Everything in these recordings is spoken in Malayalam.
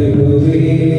Aleluia.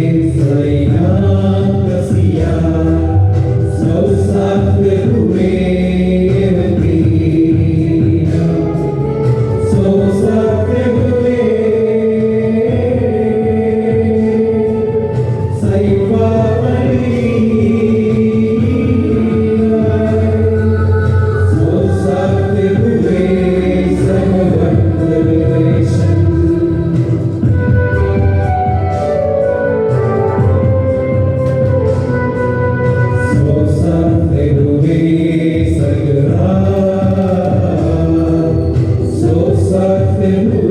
Amém.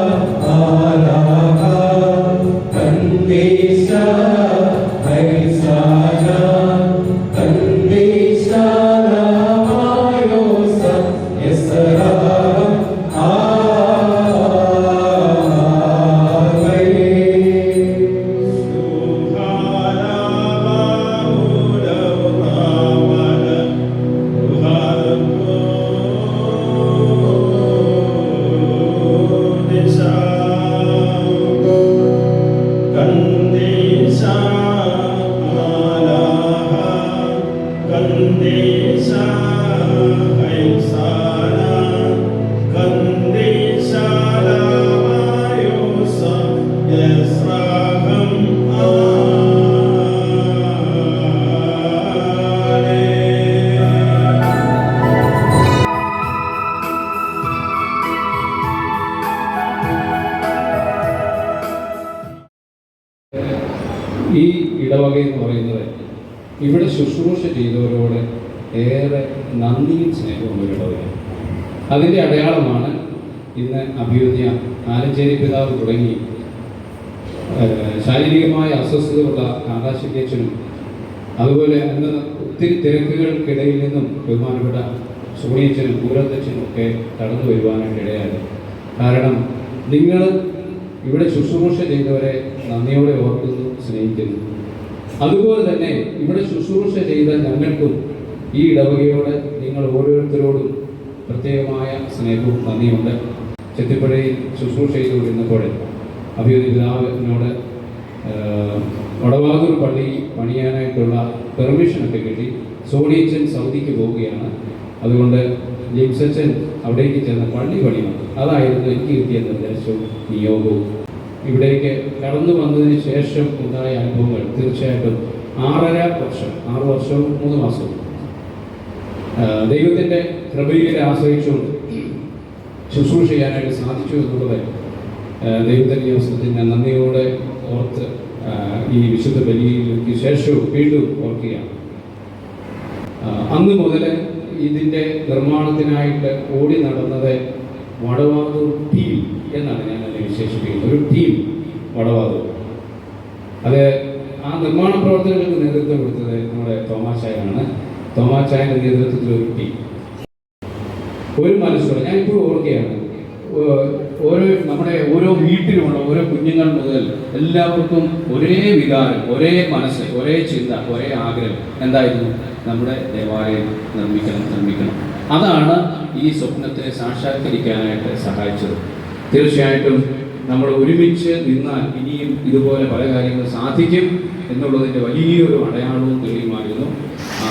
ഇടവക എന്ന് പറയുന്നത് ഇവിടെ ശുശ്രൂഷ ചെയ്തവരോട് ഏറെ നന്ദിയും സ്നേഹവും ഇടവകയാണ് അതിന്റെ അടയാളമാണ് ഇന്ന് അഭ്യുദ്യ ആലഞ്ചേരി പിതാവ് തുടങ്ങി ശാരീരികമായ അസ്വസ്ഥതയുള്ള ആകാശക്കേച്ചനും അതുപോലെ അന്ന് ഒത്തിരി തിരക്കുകൾക്കിടയിൽ നിന്നും ബഹുമാനപ്പെട്ട സോണിയച്ചനും പൂരത്തച്ഛനും ഒക്കെ കടന്നു വരുവാനായിട്ട് ഇടയായി കാരണം നിങ്ങൾ ഇവിടെ ശുശ്രൂഷ ചെയ്തവരെ നന്ദിയോടെ ഓർക്കുന്നു സ്നേഹിക്കുന്നു. അതുപോലെ തന്നെ ഇവിടെ ശുശ്രൂഷ ചെയ്ത ഞങ്ങൾക്കും ഈ ഇടവകയോട് നിങ്ങൾ ഓരോരുത്തരോടും പ്രത്യേകമായ സ്നേഹവും നന്ദിയുണ്ട് ചെത്തിപ്പുഴയിൽ ശുശ്രൂഷ ചെയ്തുകൊണ്ടിരുന്നപ്പോൾ അഭിയുദ്ധ പിതാവിനോട് വടവാതൂർ പള്ളി പണിയാനായിട്ടുള്ള പെർമിഷനൊക്കെ കിട്ടി. സോണിയച്ചൻ സൗദിക്ക് പോവുകയാണ്. അതുകൊണ്ട് ജെയിംസച്ചൻ അവിടേക്ക് ചെന്ന് പള്ളി പണിയണം അതായിരുന്നു എനിക്ക് കിട്ടിയ നിർദ്ദേശവും നിയോഗവും. ഇവിടേക്ക് കടന്നു വന്നതിന് ശേഷം ഉണ്ടായ അനുഭവങ്ങൾ തീർച്ചയായിട്ടും ആറര വർഷം ആറ് വർഷവും മൂന്ന് മാസവും. ദൈവത്തിന്റെ കൃപയിൽ ആശ്രയിച്ചുകൊണ്ട് ശുശ്രൂഷ ചെയ്യാനായിട്ട് സാധിച്ചു എന്നുള്ളത് ദൈവത്തിന്റെ ഈ ഞാൻ നന്ദിയോടെ ഓർത്ത് ഈ വിശുദ്ധ ബലിയിലേക്ക് ശേഷവും വീണ്ടും ഓർക്കുകയാണ്. അന്ന് മുതൽ ഇതിന്റെ നിർമ്മാണത്തിനായിട്ട് ഓടി നടന്നത് വടവാതൂർ ടീം എന്നാണ് ഞാൻ അതിനെ വിശേഷിപ്പിക്കുന്നത്. ഒരു ടീം വടവാതൂർ. അത് ആ നിർമ്മാണ പ്രവർത്തനങ്ങൾക്ക് നേതൃത്വം കൊടുത്തത് നമ്മുടെ തോമാച്ചായനാണ് തോമാച്ചായന്റെ നേതൃത്വത്തിൽ ഒരു ടീം ഒരു മനസ്സോടെ ഞാൻ ഇപ്പോഴും ഓർക്കുകയാണ് ഓരോ നമ്മുടെ ഓരോ വീട്ടിലുമുള്ള ഓരോ കുഞ്ഞുങ്ങൾ മുതൽ എല്ലാവർക്കും ഒരേ വികാരം ഒരേ മനസ്സ് ഒരേ ചിന്ത ഒരേ ആഗ്രഹം എന്തായിരുന്നു? നമ്മുടെ ദേവാലയം നിർമ്മിക്കണം നിർമ്മിക്കണം. അതാണ് ഈ സ്വപ്നത്തെ സാക്ഷാത്കരിക്കാനായിട്ട് സഹായിച്ചത്. തീർച്ചയായിട്ടും നമ്മൾ ഒരുമിച്ച് നിന്നാൽ ഇനിയും ഇതുപോലെ പല കാര്യങ്ങളും സാധിക്കും എന്നുള്ളതിന്റെ വലിയൊരു അടയാളവും തെളിയുമായിരുന്നു. ആ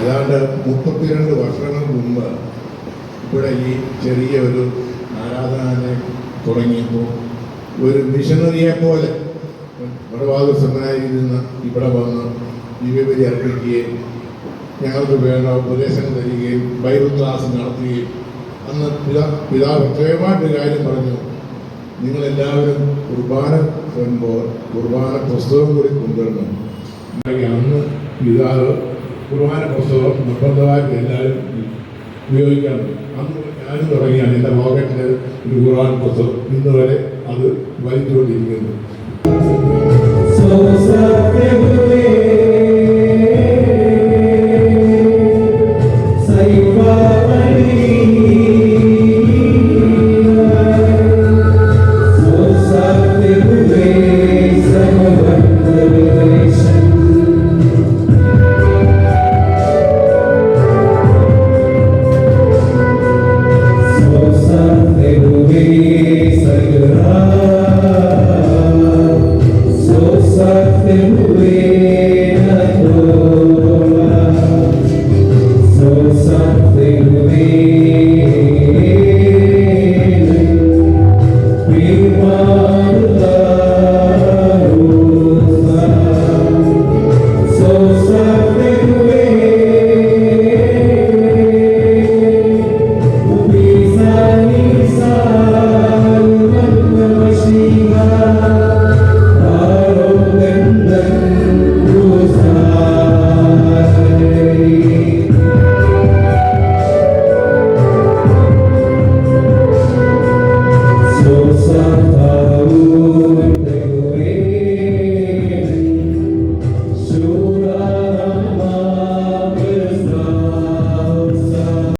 ഏതാണ്ട് മുപ്പത്തിരണ്ട് വർഷങ്ങൾ മുമ്പ് ഇവിടെ ഈ ചെറിയ ഒരു ആരാധനാലയം തുടങ്ങിയപ്പോൾ ഒരു മിഷനറിയെ പോലെ വടവാദസനായി നിന്ന് ഇവിടെ വന്ന് ദിവ്യബലി അർപ്പിക്കുകയും ഞങ്ങൾക്ക് വേണ്ട ഉപദേശങ്ങൾ തരികയും ബൈബിൾ ക്ലാസ് നടത്തുകയും അന്ന് പിതാ പിതാവ് പ്രത്യേകമായിട്ടൊരു കാര്യം പറഞ്ഞു. നിങ്ങളെല്ലാവരും കുർബാന വരുമ്പോൾ കുർബാന പുസ്തകം കൂടി കൊണ്ടുവരണം. അന്ന് പിതാവ് കുർബാന പുസ്തകം നിർബന്ധമായിട്ട് എല്ലാവരും ഉപയോഗിക്കാൻ അന്ന് ഞാനും തുടങ്ങിയാണ് എന്റെ പോക്കറ്റിൽ ഒരു കുർബാന പുസ്തകം ഇന്ന് വരെ അത് വലിച്ചുകൊണ്ടിരിക്കുന്നു. So self-evident.